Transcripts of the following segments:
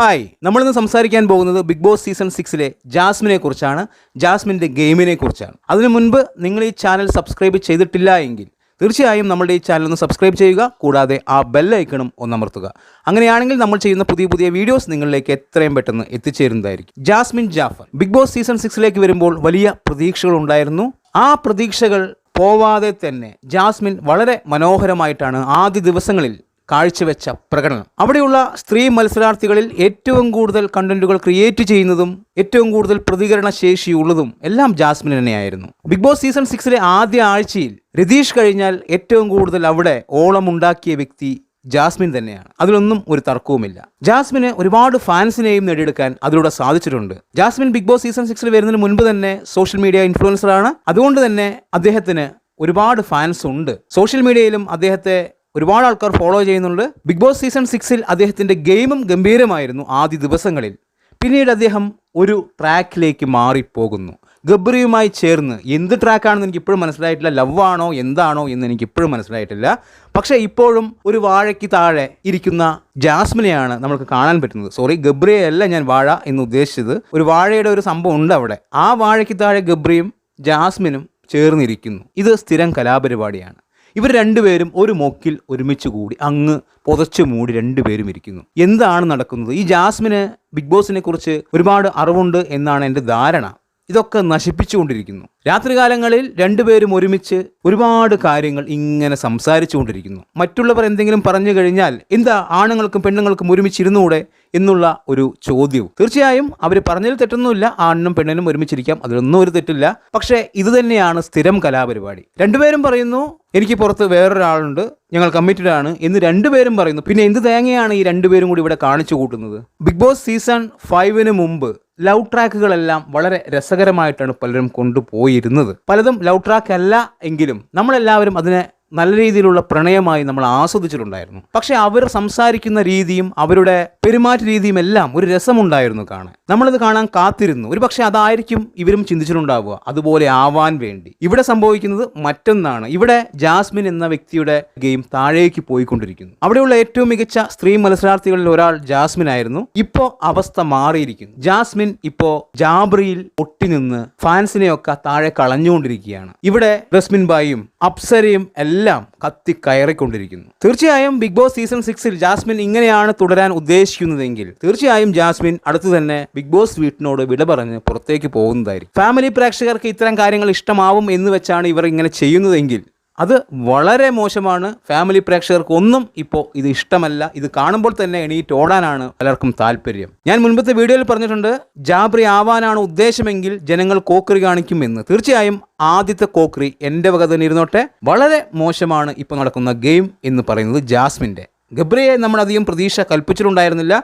Hi. നമ്മളിന്ന് സംസാരിക്കാൻ പോകുന്നത് ബിഗ് ബോസ് സീസൺ സിക്സിലെ ജാസ്മിനെ കുറിച്ചാണ്. ജാസ്മിന്റെ ഗെയിമിനെ കുറിച്ചാണ്. അതിനു മുൻപ് നിങ്ങൾ ഈ ചാനൽ സബ്സ്ക്രൈബ് ചെയ്തിട്ടില്ല എങ്കിൽ തീർച്ചയായും നമ്മുടെ ഈ ചാനൽ ഒന്ന് സബ്സ്ക്രൈബ് ചെയ്യുക. കൂടാതെ ആ ബെല്ലൈക്കണും ഒന്നമർത്തുക അങ്ങനെയാണെങ്കിൽ നമ്മൾ ചെയ്യുന്ന പുതിയ പുതിയ വീഡിയോസ് നിങ്ങളിലേക്ക് എത്രയും പെട്ടെന്ന് എത്തിച്ചേരുന്നതായിരിക്കും. Jasmine Jaffar. Big boss season സിക്സിലേക്ക് വരുമ്പോൾ വലിയ പ്രതീക്ഷകൾ ഉണ്ടായിരുന്നു. ആ പ്രതീക്ഷകൾ പോവാതെ തന്നെ ജാസ്മിൻ വളരെ മനോഹരമായിട്ടാണ് ആദ്യ ദിവസങ്ങളിൽ കാഴ്ചവെച്ച പ്രകടനം. അവിടെയുള്ള സ്ത്രീ മത്സരാർത്ഥികളിൽ ഏറ്റവും കൂടുതൽ കണ്ടന്റുകൾ ക്രിയേറ്റ് ചെയ്യുന്നതും ഏറ്റവും കൂടുതൽ പ്രതികരണ ശേഷിയുള്ളതും എല്ലാം ജാസ്മിൻ തന്നെയായിരുന്നു. ബിഗ് ബോസ് സീസൺ സിക്സിലെ ആദ്യ ആഴ്ചയിൽ രതീഷ് കഴിഞ്ഞാൽ ഏറ്റവും കൂടുതൽ അവിടെ ഓളമുണ്ടാക്കിയ വ്യക്തി ജാസ്മിൻ തന്നെയാണ്. അതിലൊന്നും ഒരു തർക്കവുമില്ല. ജാസ്മിന് ഒരുപാട് ഫാൻസിനെയും നേടിയെടുക്കാൻ അതിലൂടെ സാധിച്ചിട്ടുണ്ട്. ജാസ്മിൻ ബിഗ് ബോസ് സീസൺ സിക്സിൽ വരുന്നതിന് മുൻപ് തന്നെ സോഷ്യൽ മീഡിയ ഇൻഫ്ലുവൻസറാണ് അതുകൊണ്ട് തന്നെ അദ്ദേഹത്തിന് ഒരുപാട് ഫാൻസ് ഉണ്ട്. സോഷ്യൽ മീഡിയയിലും അദ്ദേഹത്തെ ഒരുപാട് ആൾക്കാർ ഫോളോ ചെയ്യുന്നുണ്ട്. ബിഗ് ബോസ് സീസൺ സിക്സിൽ അദ്ദേഹത്തിന്റെ ഗെയിമും ഗംഭീരമായിരുന്നു ആദ്യ ദിവസങ്ങളിൽ. പിന്നീട് അദ്ദേഹം ഒരു ട്രാക്കിലേക്ക് മാറിപ്പോകുന്നു. ഗബ്രിയുമായി ചേർന്ന് എന്ത് ട്രാക്കാണെന്ന് എനിക്ക് ഇപ്പോഴും മനസ്സിലായിട്ടില്ല. ലവ് ആണോ എന്താണോ എന്ന് എനിക്ക് ഇപ്പോഴും മനസ്സിലായിട്ടില്ല. പക്ഷേ ഇപ്പോഴും ഒരു വാഴയ്ക്ക് താഴെ ഇരിക്കുന്ന ജാസ്മിനെയാണ് നമുക്ക് കാണാൻ പറ്റുന്നത്. സോറി ഗബ്രിയെ അല്ല ഞാൻ വാഴ എന്ന് ഉദ്ദേശിച്ചത്. ഒരു വാഴയുടെ ഒരു സംഭവം ഉണ്ട് അവിടെ. ആ വാഴയ്ക്ക് താഴെ ഗബ്രിയും ജാസ്മിനും ചേർന്നിരിക്കുന്നു. ഇത് സ്ഥിരം കലാപരിപാടിയാണ്. ഇവർ രണ്ടുപേരും ഒരു മൊക്കിൽ ഒരുമിച്ച് കൂടി അങ്ങ് പുതച്ചു മൂടി രണ്ടുപേരും ഇരിക്കുന്നു. എന്താണ് നടക്കുന്നത്? ഈ ജാസ്മിന് ബിഗ് ബോസിനെ കുറിച്ച് ഒരുപാട് അറിവുണ്ട് എന്നാണ് എന്റെ ധാരണ. ഇതൊക്കെ നശിപ്പിച്ചുകൊണ്ടിരിക്കുന്നു. രാത്രികാലങ്ങളിൽ രണ്ടുപേരും ഒരുമിച്ച് ഒരുപാട് കാര്യങ്ങൾ ഇങ്ങനെ സംസാരിച്ചുകൊണ്ടിരിക്കുന്നു. മറ്റുള്ളവർ എന്തെങ്കിലും പറഞ്ഞു കഴിഞ്ഞാൽ എന്താ ആണുങ്ങൾക്കും പെണ്ണുങ്ങൾക്കും ഒരുമിച്ചിരുന്നൂടെ എന്നുള്ള ഒരു ചോദ്യവും. തീർച്ചയായും അവർ പറഞ്ഞതിൽ തെറ്റൊന്നുമില്ല. ആണിനും പെണ്ണിനും ഒരുമിച്ചിരിക്കാം. അതിലൊന്നും ഒരു തെറ്റില്ല. പക്ഷേ ഇത് തന്നെയാണ് സ്ഥിരം കലാപരിപാടി. രണ്ടുപേരും പറയുന്നു എനിക്ക് പുറത്ത് വേറൊരാളുണ്ട്. ഞങ്ങൾ കമ്മിറ്റഡ് ആണ്. എന്ന് രണ്ടുപേരും പറയുന്നു. പിന്നെ എന്ത് തേങ്ങയാണ് ഈ രണ്ടുപേരും കൂടി ഇവിടെ കാണിച്ചു കൂട്ടുന്നത്? ബിഗ് ബോസ് സീസൺ ഫൈവിന് മുമ്പ് ലവ് ട്രാക്കുകളെല്ലാം വളരെ രസകരമായിട്ടാണ് പലരും കൊണ്ടുപോയിരുന്നത്. പലതും ലവ് ട്രാക്ക് അല്ല എങ്കിലും നമ്മളെല്ലാവരും അതിനെ നല്ല രീതിയിലുള്ള പ്രണയമായി നമ്മൾ ആസ്വദിച്ചിട്ടുണ്ടായിരുന്നു. പക്ഷെ അവർ സംസാരിക്കുന്ന രീതിയും അവരുടെ പെരുമാറ്റ രീതിയും എല്ലാം ഒരു രസമുണ്ടായിരുന്നു കാണാൻ. നമ്മളത് കാണാൻ കാത്തിരുന്നു. ഒരു പക്ഷെ അതായിരിക്കും ഇവരും ചിന്തിച്ചിട്ടുണ്ടാവുക. അതുപോലെ ആവാൻ വേണ്ടി. ഇവിടെ സംഭവിക്കുന്നത് മറ്റൊന്നാണ്. ഇവിടെ ജാസ്മിൻ എന്ന വ്യക്തിയുടെ ഗെയിം താഴേക്ക് പോയിക്കൊണ്ടിരിക്കുന്നു. അവിടെയുള്ള ഏറ്റവും മികച്ച സ്ത്രീ മത്സരാർത്ഥികളിൽ ഒരാൾ ജാസ്മിൻ ആയിരുന്നു ഇപ്പോ അവസ്ഥ മാറിയിരിക്കുന്നു. ജാസ്മിൻ ഇപ്പോ ജാബ്രിയിൽ ഒട്ടിനിന്ന് ഫാൻസിനെയൊക്കെ താഴെ കളഞ്ഞുകൊണ്ടിരിക്കുകയാണ്. ഇവിടെ റസ്മിൻ ബായും അപ്സരയും എല്ലാം കത്തി കയറിക്കൊണ്ടിരിക്കുന്നു. തീർച്ചയായും ബിഗ് ബോസ് സീസൺ സിക്സിൽ ജാസ്മിൻ ഇങ്ങനെയാണ് തുടരാൻ ഉദ്ദേശിക്കുന്നതെങ്കിൽ തീർച്ചയായും ജാസ്മിൻ അടുത്തു തന്നെ ബിഗ് ബോസ് വീട്ടിനോട് വിട പറഞ്ഞ് പുറത്തേക്ക് പോകുന്നതായിരിക്കും. ഫാമിലി പ്രേക്ഷകർക്ക് ഇത്തരം കാര്യങ്ങൾ ഇഷ്ടമാവും എന്ന് വെച്ചാണ് ഇവർ ഇങ്ങനെ ചെയ്യുന്നതെങ്കിൽ അത് വളരെ മോശമാണ്. ഫാമിലി പ്രേക്ഷകർക്ക് ഒന്നും ഇപ്പോൾ ഇത് ഇഷ്ടമല്ല. ഇത് കാണുമ്പോൾ തന്നെ എണീറ്റ് ഓടാനാണ് പലർക്കും താല്പര്യം. ഞാൻ മുൻപത്തെ വീഡിയോയിൽ പറഞ്ഞിട്ടുണ്ട് ജാബ്രി ആവാനാണ് ഉദ്ദേശമെങ്കിൽ ജനങ്ങൾ കോക്കറി കാണിക്കുമെന്ന് തീർച്ചയായും ആദ്യത്തെ കോക്കറി എന്റെ വക തന്നെ ഇരുന്നോട്ടെ. വളരെ മോശമാണ് ഇപ്പോൾ നടക്കുന്ന ഗെയിം എന്ന് പറയുന്നത് ജാസ്മിന്റെ. ഗബ്രിയെ നമ്മൾ അധികം പ്രതീക്ഷ കൽപ്പിച്ചിട്ടുണ്ടായിരുന്നില്ല.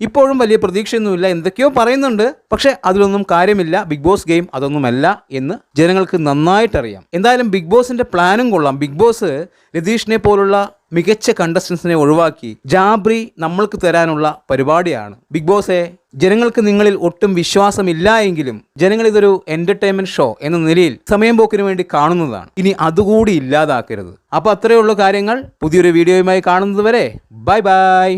ഇപ്പോഴും വലിയ പ്രതീക്ഷയൊന്നുമില്ല. എന്തൊക്കെയോ പറയുന്നുണ്ട്. പക്ഷേ അതിലൊന്നും കാര്യമില്ല. ബിഗ് ബോസ് ഗെയിം അതൊന്നുമല്ല എന്ന് ജനങ്ങൾക്ക് നന്നായിട്ടറിയാം. എന്തായാലും ബിഗ് ബോസിന്റെ പ്ലാനും കൊള്ളാം. ബിഗ് ബോസ് രതീഷിനെ പോലുള്ള മികച്ച കണ്ടസ്റ്റൻസിനെ ഒഴിവാക്കി ജാബ്രി നമ്മൾക്ക് തരാനുള്ള പരിപാടിയാണ്. ബിഗ് ബോസെ ജനങ്ങൾക്ക് നിങ്ങളിൽ ഒട്ടും വിശ്വാസമില്ല എങ്കിലും ജനങ്ങൾ ഇതൊരു എന്റർടൈൻമെന്റ് ഷോ എന്ന നിലയിൽ സമയം പോക്കിന് വേണ്ടി കാണുന്നതാണ്. ഇനി അതുകൂടി ഇല്ലാതാക്കരുത്. അപ്പോൾ അത്രയുള്ള കാര്യങ്ങൾ. പുതിയൊരു വീഡിയോയുമായി കാണുന്നത് വരെ ബൈ ബൈ